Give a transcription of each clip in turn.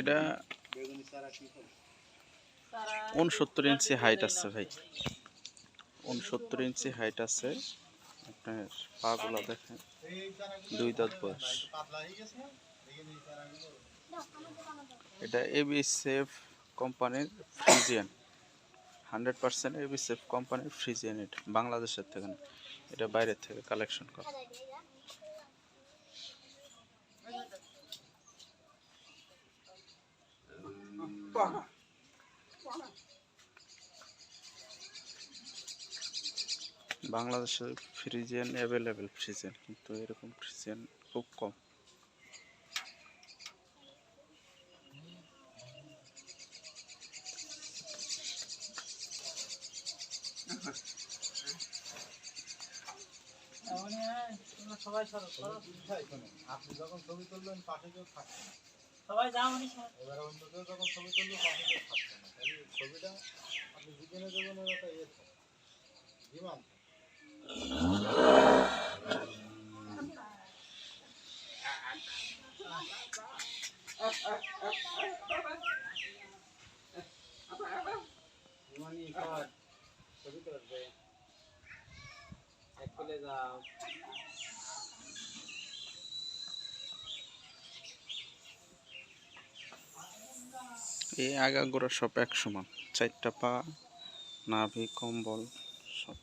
এটা উনসত্তর ইঞ্চি হাইট আছে ভাই। উনসত্তর ইঞ্চি হাইট আছে। আপনার পাগুলো দেখেন, দুই দাঁত বয়স। এটা এবি সেফ কোম্পানির Friesian hundred percent AB Safe কোম্পানির ফ্রিজিয়ান এটা, বাংলাদেশের থেকে এটা বাইরের থেকে কালেকশন করা। বাংলাদেশে ফ্রিজিয়ান অ্যাভেলেবেল ফ্রিজিয়ান কিন্তু এরকম ফ্রিজিয়ান খুব কম। সবাই সরো সরো। আপনি যখন ছবি তুলবেন পাশে কেউ থাকছে না। সবাই যাও মানে এবার অন্য কেউ যখন ছবি তুলবে পাশে কেউ থাকছে না। তাহলে ছবিটা আপনি বিজ্ঞানের জীবনের একটা ইয়ে থাকে বিমানি কর ছবি তুলবে। এক যাও। এই আগাগোড়া সব এক সমান চারটা পা নাভি কম্বল সব।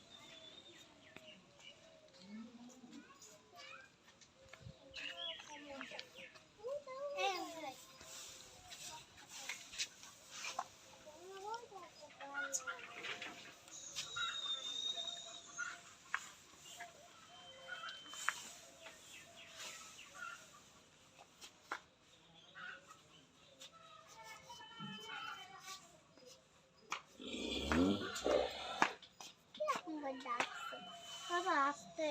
বাবা আসতে